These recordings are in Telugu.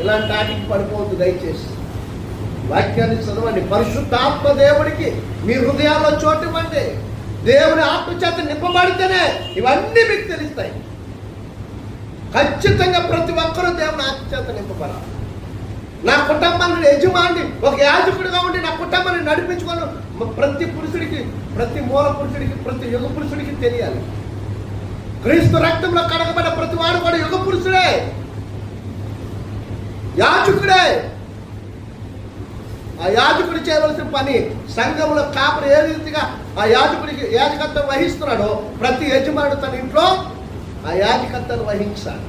ఇలాంటి వాటికి పడిపోవద్దు దయచేసి. వాక్యాన్ని చదవండి. పరిశుద్ధాత్మ దేవుడికి మీ హృదయాల్లో చోటివ్వండి దేవుని ఆత్మ చేత నింపబడితేనే ఇవన్నీ మీకు తెలుస్తాయి. ఖచ్చితంగా ప్రతి ఒక్కరూ దేవుని ఆత్మ చేత నింపబడాలి. నా కుటుంబాన్ని యజమాని ఒక యాజకుడిగా ఉండి నా కుటుంబాన్ని నడిపించుకోను ప్రతి పురుషుడికి ప్రతి మూల పురుషుడికి ప్రతి యుగ పురుషుడికి తెలియాలి. క్రీస్తు రక్తంలో కడగబడ్డ ప్రతి వాడు కూడా యుగ పురుషుడే. యాజకుడే. ఆ యాజకుడు చేయవలసిన పని సంఘంలో కాపురు ఏ రీతిగా ఆ యాజకుడికి యాజకత్వం వహిస్తున్నాడో ప్రతి యజమానుడు తన ఇంట్లో ఆ యాజకత్వాన్ని వహించాలి.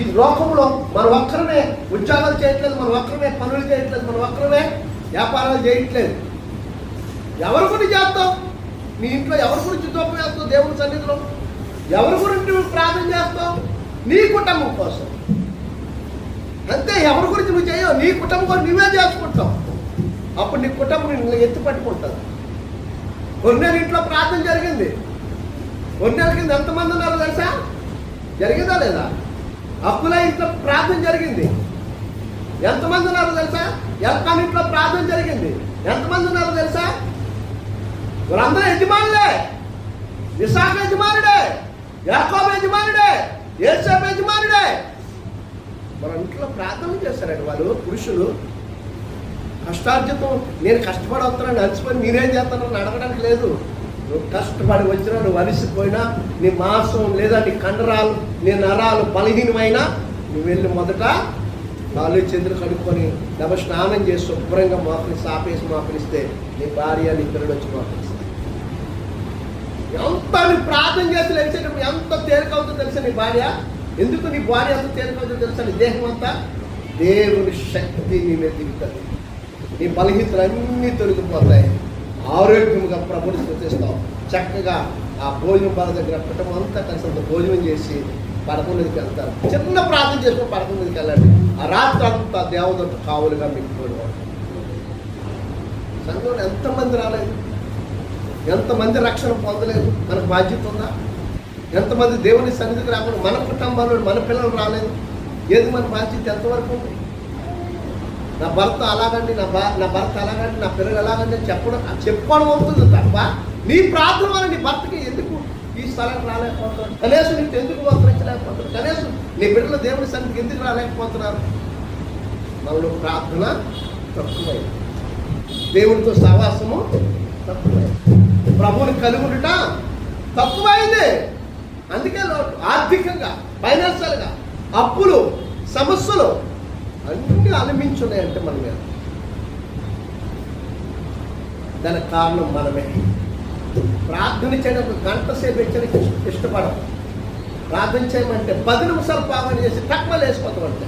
ఈ లోకంలో మన ఒక్కరమే ఉద్యోగాలు చేయట్లేదు మన ఒక్కరమే పనులు చేయట్లేదు మన ఒక్కరమే వ్యాపారాలు చేయట్లేదు. ఎవరి గురించి చేస్తావు? మీ ఇంట్లో ఎవరి గురించి దూపం వేస్తావు దేవుని సన్నిధిలో? ఎవరి గురించి ప్రార్థన చేస్తావు? నీ కుటుంబం కోసం. అంతే ఎవరి గురించి నువ్వు చేయవు. నీ కుటుంబం కోసం నువ్వే చేసుకుంటావు. అప్పుడు నీ కుటుంబం నిన్ను ఎత్తి పట్టుకుంటుంది. కొన్నేళ్ళ ఇంట్లో ప్రార్థన జరిగింది. కొన్నేళ్ళ కింద ఎంతమంది ఉన్నారు తెలుసా? జరిగిందా లేదా? అప్పుల ఇంట్లో ప్రార్థన జరిగింది. ఎంతమంది ఉన్నారు తెలుసా? ఎల్కాన్ ఇంట్లో ప్రార్థన జరిగింది. ఎంతమంది ఉన్నారు తెలుసా? వీళ్ళందరూ యజమానులే. విశాఖ యజమానుడే. యాకోబ యజమానుడే. ఏసేపు యజమానుడే. మన ఇంట్లో ప్రార్థన చేశారండి వాళ్ళు పురుషులు. కష్టార్జితం నేను కష్టపడి వస్తున్నాను అలసిపోయి మీరేం చేస్తానని అడగడానికి లేదు. నువ్వు కష్టపడి వచ్చినా నువ్వు అలసిపోయినా నీ మాంసం లేదా నీ కండరాలు నీ నరాలు బలహీనమైనా నువ్వు వెళ్ళి మొదట నాలుగు చెందులు కడుక్కొని డబ్బ స్నానం చేసి శుభ్రంగా మోకలి సాపేసి మోకలిస్తే నీ భార్య నీ పిల్లలు వచ్చి మోకలిస్తారు ఎంత నువ్వు ప్రార్థన చేసి లేచేటప్పుడు ఎంత తేలిక అవుతుందో తెలుసా నీ భార్య? ఎందుకు నీ భార్య ఎంత తేలిక అవుతుందో తెలుసా నీ దేహం అంతా? దేవుని శక్తి నీ మీద దిగుతుంది. నీ బలహీనతలు అన్నీ తొలగిపోతాయి. ఆరోగ్యంగా ప్రభుని స్థుతిస్తావు. చక్కగా ఆ భోజనం బాల దగ్గర కుటుంబం అంతా కలిసి అంత భోజనం చేసి పడక మీదకి వెళ్తారు. చిన్న ప్రార్థన చేసుకుని పడక మీదకి వెళ్ళండి. ఆ రాత్రి అంతా దేవదత్త కావులుగా మీకు తోడు సంఘంలో ఎంతమంది రాలేదు? ఎంతమంది రక్షణ పొందలేదు? మనకు బాధ్యత ఉందా? ఎంతమంది దేవుని సన్నిధికి రాకుండా మన కుటుంబంలో మన పిల్లలు రాలేదు? ఏది మన బాధ్యత? ఎంతవరకు ఉంది? నా భర్త అలాగండి నా భా నా భర్త అలాగండి నా పిల్లలు ఎలాగండి అని చెప్పడం చెప్పుకోవడం అవుతుంది తప్ప నీ ప్రార్థన వల్ల నీ భర్తకి ఎందుకు ఈ స్థలానికి రాలేకపోతున్నారు? కనీసం నీకు ఎందుకు గోత్రించలేకపోతున్నారు కనీసం నీ బిడ్డలు దేవుని సన్నిధికి ఎందుకు రాలేకపోతున్నారు? మనలో ప్రార్థన తక్కువైంది. దేవునితో సహవాసము తక్కువైంది. ప్రభువుని కలుగుట తక్కువైంది. అందుకే ఆర్థికంగా ఫైనాన్షియల్గా అప్పులు సమస్యలు అన్నీ అలమించున్నాయంటే మన మీద దానికి కారణం మనమే. ప్రార్థన చేయడానికి గంట సేపు ఇచ్చడానికి ఇష్టపడం ప్రార్థన చేయమంటే పది నిమిషాలు ప్రార్థన చేసి తక్కువ వేసిపోతామంటే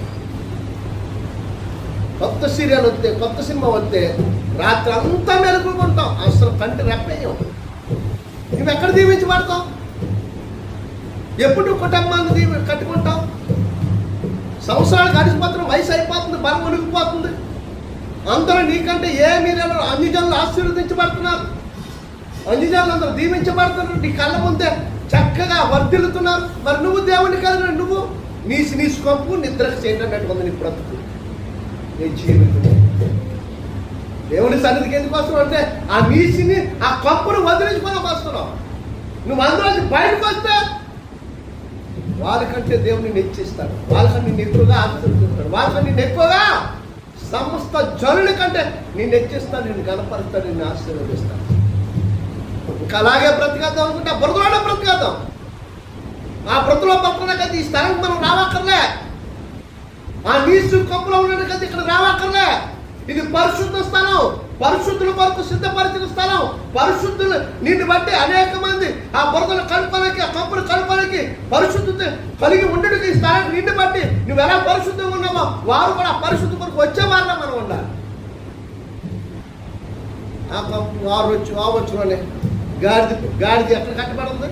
కొత్త సీరియల్ వస్తే కొత్త సినిమా వస్తే రాత్రి అంతా మెలుగుకుంటాం అసలు కంటి రెప్పేయం. నువ్వు ఎక్కడ పడతాం ఎప్పుడు కుటుంబాన్ని దీవి కట్టుకుంటాం సంవత్సరాలు గడిచిపోతున్న వయసు అయిపోతుంది బలం ఉనికిపోతుంది అందరూ నీకంటే ఏ మీరు అన్ని జనులు ఆశీర్వదించబడుతున్నారు అన్ని జనులు అందరూ దీవించబడుతున్నారు నీ కళ్ళ ముందే చక్కగా వర్ధిల్లుతున్నారు. మరి నువ్వు దేవుని కదా నువ్వు నీసి నీ స్కొంపు నిద్రకు చేయటట్టు ఉంది నీ బ్రతుకు. నేను జీవితం దేవుని సన్నిధికి ఎందుకు వస్తున్నావు అంటే ఆ నీసిని ఆ కప్పును వదిలించుకోవడానికి వస్తున్నావు. నువ్వు అందులో బయటకు వస్తే వాళ్ళకంటే దేవుని నెచ్చిస్తాడు వాళ్ళకంటే నిన్ను ఎక్కువగా ఆశీర్వదిస్తాడు. వాళ్ళకంటే నిన్ను ఎక్కువగా సమస్త జనుల కంటే నేను నెచ్చిస్తాను నేను కనపరుస్తాను నిన్ను ఆశీర్వదిస్తాను ఇంకా అలాగే బ్రతికేద్దాం అనుకుంటే ఆ బురదలోనే బ్రతికేద్దాం. ఆ బ్రతులో బ్రతకలేక ఈ స్థలానికి మనం ఆ నీసు కప్పులో ఉండడానికి ఇక్కడ రావక్కర్లే ఇది పరిశుద్ధ స్థలం. పరిశుద్ధుల కొరకు సిద్ధపరిచిన స్థలం. పరిశుద్ధులు నిన్ను బట్టి అనేక మంది ఆ బురదల కల్పనకి ఆ కప్పులు కల్పనకి పరిశుద్ధత కలిగి ఉండడానికి ఈ స్థలాన్ని నిన్ను బట్టి నువ్వు ఎలా పరిశుద్ధంగా ఉన్నావో వారు కూడా ఆ పరిశుద్ధ కొరకు వచ్చే మనం ఉండాలి. ఆ కప్పు వారు వచ్చి వారు గాడిది గాడిది ఎక్కడ కట్టబడి ఉంది?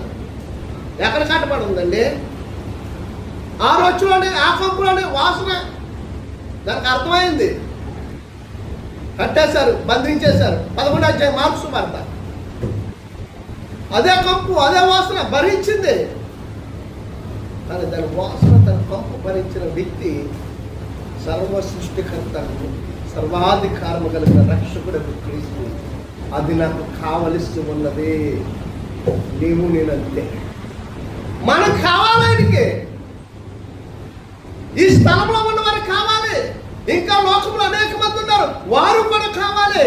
ఎక్కడ కట్టబడి ఉందండి? ఆ రొచ్చులోనే ఆ కంపులోనే వాసన. దానికి అర్థమైంది? కట్టేశారు బంధించేశారు. పదకొండు అధ్యాయం మార్క్స్ వార్త. అదే కంపు అదే వాసన భరించింది. కానీ దాని వాసన తన కంపు భరించిన వ్యక్తి సర్వ సృష్టికర్త సర్వాధికారము కలిగిన రక్షకుడు క్రీస్తు. అది నాకు కావలసి ఉన్నది. నీవు నేనంతే. మనకు కావాలి ఆయనకి? ఈ స్థలంలో ఉన్న వారికి కావాలి. ఇంకా లోకంలో అనేక మంది ఉన్నారు. వారు కూడా కావాలి.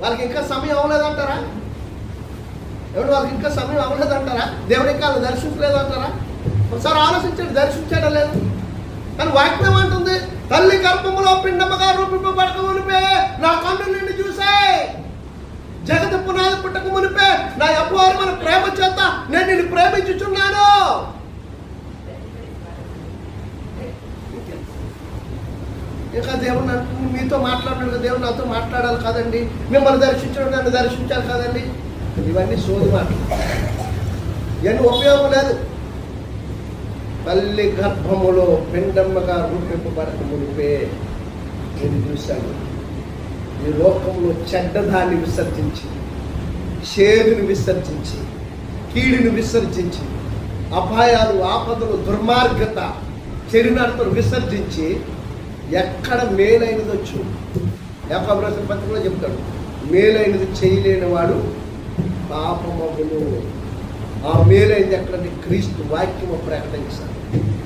వాళ్ళకి ఇంకా సమయం అవ్వలేదంటారా? ఎవరు వాళ్ళకి ఇంకా సమయం అవ్వలేదంటారా? దేవుడు ఇంకా వాళ్ళు దర్శించలేదంటారా ఒకసారి ఆలోచించండి దర్శించాడా లేదు. కానీ వాక్యం అంటుంది తల్లి గర్భములో పిండమ్మగా రూపింపబడక మునిపే నా కన్ను నిన్ను చూసే. జగత పునాది పుట్టక మునిపే నా అపూర్వమైన ప్రేమ చేత నేను నిన్ను ప్రేమించుచున్నాను. ఇంకా దేవుడు మీతో మాట్లాడినాడు కదా, దేవుడు నాతో మాట్లాడాలి కదండి. మిమ్మల్ని దర్శించడం నన్ను దర్శించాలి కదండి. ఇవన్నీ సోది మాటలు. ఇవన్నీ ఉపయోగం లేదు. తల్లి గర్భములో పిండమ్మగా రూపింపబడక మునిపే నేను చూశాను. ఈ లోకంలో చెడ్డదాన్ని విసర్జించి షేరుని విసర్జించి కీడుని విసర్జించి అపాయాలు ఆపదలు దుర్మార్గత చెడునడతను విసర్జించి ఎక్కడ మేలైనదో చూ యాకబ్రసన పత్రికలో చెప్తాడు మేలైనది చేయలేని వాడు పాపమగును. ఆ మేలైంది ఎక్కడంటే క్రీస్తు వాక్యము ప్రకటించాను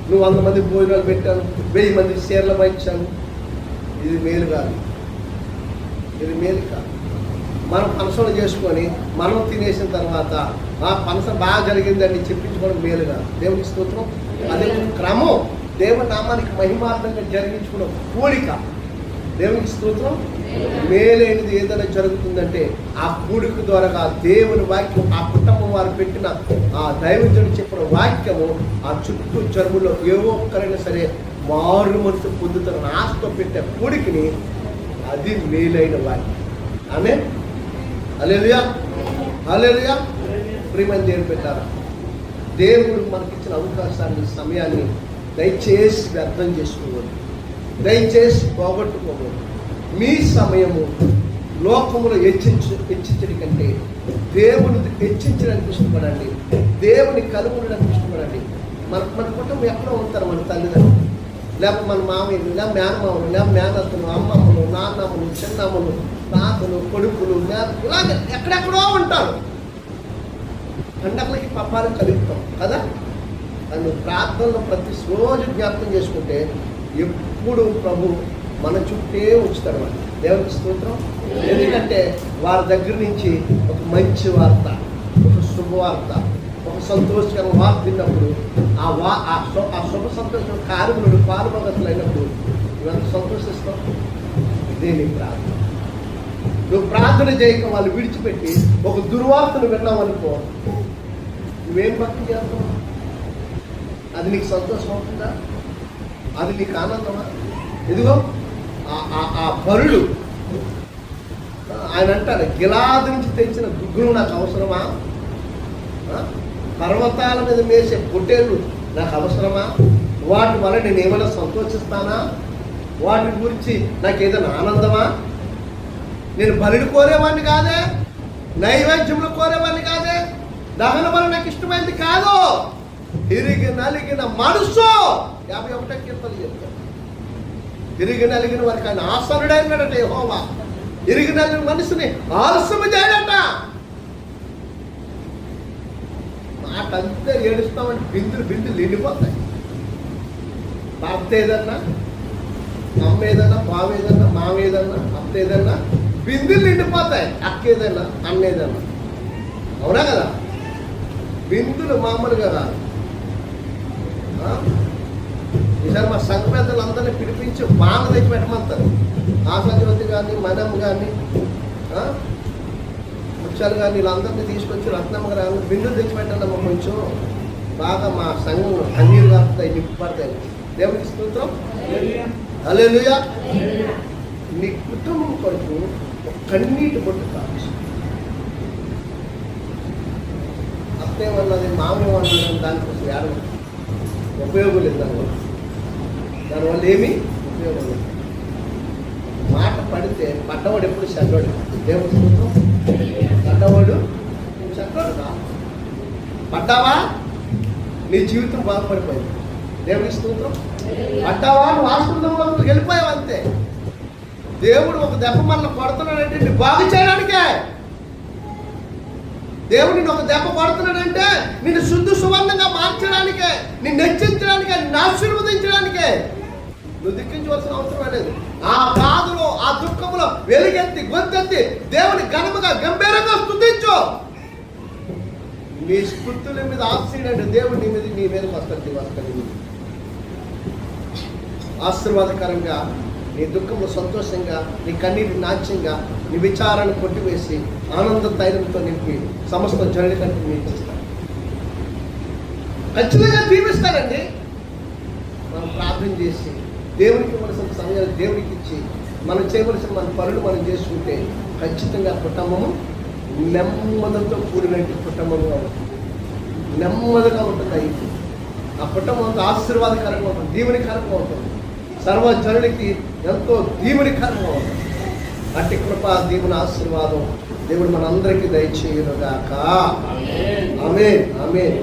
నువ్వు వంద మంది భోజనాలు పెట్టాను వెయ్యి మంది చీరల పంచాను ఇది మేలు కాదు. ఇది మేలు కాదు. మనం పనసలు చేసుకొని మనం తినేసిన తర్వాత ఆ పనస బాగా జరిగిందని చెప్పించుకోవడం మేలు కాదు. దేవునికి స్తోత్రం. అదే క్రమం. దేవనామానికి మహిమార్థంగా జరిగించుకున్న కూడిక. దేవునికి స్తోత్రం? మేలైనది ఏదైనా జరుగుతుందంటే ఆ కూడిక ద్వారా దేవుని వాక్యం ఆ కుటుంబం వారు పెట్టిన ఆ దైవజుడు చెప్పిన వాక్యము ఆ చుట్టూ చెరువులో ఏ ఒక్కరైనా సరే మారు మనసు పొందుతున్న ఆశతో పెట్టే కూడికిని అది మేలైన వాక్యం. ఆమె అలెలుయా అలెలుయా ప్రియమైన దేవుని పెట్టారా దేవుడు మనకిచ్చిన అవకాశాన్ని సమయాన్ని దయచేసి వ్యర్థం చేసుకోవద్దు. దయచేసి పోగొట్టుకోవద్దు. మీ సమయము లోకమును హెచ్చించు హెచ్చించడం కంటే దేవుని హెచ్చించడానికి ఇష్టపడండి. దేవుని కలుగునడానికి ఇష్టపడండి. మన మన కుటుంబం ఎక్కడో ఉంటారు మన తల్లిదండ్రులు. లేకపోతే మన మామయ్యలు లేదా మేనమామలు లేదా మేనత్తలు అమ్మమ్మలు నాన్నమ్మలు చిన్నమ్మలు తాతలు కొడుకులు ఇలాగ ఎక్కడెక్కడో ఉంటారు. పండగలకి పప్పాలు కలుగుతాం కదా? నన్ను ప్రార్థనలో ప్రతి రోజు జ్ఞాపకం చేసుకుంటే ఎప్పుడు ప్రభు మన చుట్టే ఉంచుతాడు వాడు. దేవునికి స్తోత్రం? ఎందుకంటే వారి దగ్గర నుంచి ఒక మంచి వార్త ఒక శుభవార్త ఒక సంతోషకర వార్త విన్నప్పుడు ఆ వా ఆ ఆ శుభ సంతోషం కార్మికుడు పాల్భగతులు అయినప్పుడు ఇవన్నీ సంతోషిస్తాం ఇదే నీ ప్రార్థన. నువ్వు ప్రార్థన చేయక వాళ్ళు విడిచిపెట్టి ఒక దుర్వార్తను విన్నావనుకో నువ్వేం భక్తి చేస్తావు? అది నీకు సంతోషం అవుతుందా? అది నీకు ఆనందమా? ఇదిగో ఆ- పరుడు ఆయన అంటాడు గిలాది నుంచి తెచ్చిన గుగ్గులు నాకు అవసరమా? పర్వతాల మీద మేసే పొట్టేళ్ళు నాకు అవసరమా? వాటి వల్ల నేను ఏమైనా సంతోషిస్తానా? వాటి గురించి నాకు ఏదైనా ఆనందమా? నేను బలిని కోరేవాడిని కాదే? నైవేద్యములు కోరేవాడిని కాదే? దహన వల్ల నాకు ఇష్టమైంది కాదు. తిరిగి నలిగిన మనసు యాభై ఒకటో కీర్తలు చెప్తాడు తిరిగి నలిగిన వారికి ఆయన ఆసనుడైనాడట యహోవా. తిరిగి నలిగిన మనసుని ఆలస్యము చేయడట మాటంతా అంతే ఏడుస్తామంటే బిందులు బిందులు నిండిపోతాయి. భర్త ఏదన్నా అమ్మ ఏదన్నా బావ ఏదన్నా మామ ఏదన్నా అత్త ఏదన్నా బిందులు నిండిపోతాయి. అక్క ఏదన్నా అన్న ఏదన్నా. అవునా కదా? బిందులు మామూలుగా రాదు. ఈసారి మా సంఘ పెద్దలందరినీ పిలిపించి బాణ తెచ్చి పెట్టమంటారు. ఆశాజ్యోతి కానీ మనం కానీ ముత్యాలు కానీ వీళ్ళందరినీ తీసుకొచ్చి రత్నమ్మ గారు బిందులు తెచ్చి పెట్టండి అమ్మ కొంచెం. బాగా మా సంఘం అన్నీరు కాపుతాయి నింపబడతాయి దేవుడికి స్తోత్రం. హల్లెలూయా. నీ కుటుంబం కొరకు కన్నీటి బొట్టు కావచ్చు. అత్తేమన్నది మామేమన్నది దానికోసం ఏడవచ్చు ఉపయోగం లేదు. దానివల్ల దానివల్ల ఏమీ ఉపయోగం లేదు. మాట పడితే పడ్డవాడు ఎప్పుడు చెడ్డోడు దేవుడు పడ్డవాడు చెడ్డోడు కా పడ్డావా? నీ జీవితం బాగుపడిపోయింది. దేవుని స్తోత్రం? పడ్డావా? నువ్వు ఆశ్రమంలో వెళ్ళిపోయావు అంతే. దేవుడు ఒక దెబ్బ మనల్ని కొడుతున్నాడంటే బాగు చేయడానికే. దేవుడిని నిన్ను ఒక దెబ్బ కొడుతున్నాడంటే నిన్ను శుద్ధి సువర్ణంగా మార్చడానికే నిన్ను హెచ్చించడానికే నిన్ను ఆశీర్వదించడానికే. నువ్వు దిక్కించవలసిన అవసరం లేదు. ఆ బాధలో ఆ దుఃఖంలో వెలుగెత్తి గొంతెత్తి దేవుని ఘనముగా గంభీరంగా స్థుతించు. నీ స్థుతుల మీద ఆశ్రయండి దేవుడు నీ మీద నీ మీద వస్తుంది వస్తుంది ఆశీర్వాదకరంగా నీ దుఃఖము సంతోషంగా నీ కన్నీటి నాట్యంగా నీ విచారాన్ని కొట్టివేసి ఆనంద ధైర్యంతో నింపి సమస్త జనుల కంటే నిలిచిస్తాడు ఖచ్చితంగా దీపిస్తారండి మనం ప్రార్థన చేసి దేవునికి ఇవ్వవలసిన సమయాలు దేవునికి ఇచ్చి మనం చేయవలసిన మన పనులు మనం చేసుకుంటే ఖచ్చితంగా కుటుంబము నెమ్మదితో కూడినట్టు కుటుంబంగా ఉంటుంది నెమ్మదిగా ఉంటుంది అయితే ఆ కుటుంబం ఆశీర్వాదకరంగా ఉంటుంది దీవెనికరంగా ఉంటుంది. సర్వ జనుడికి ఎంతో దీవెనికరంగా ఉంటుంది అట్టి కృప దీవుని ఆశీర్వాదం దేవుడు మనందరికీ దయచేయునుగాక. ఆమె ఆమె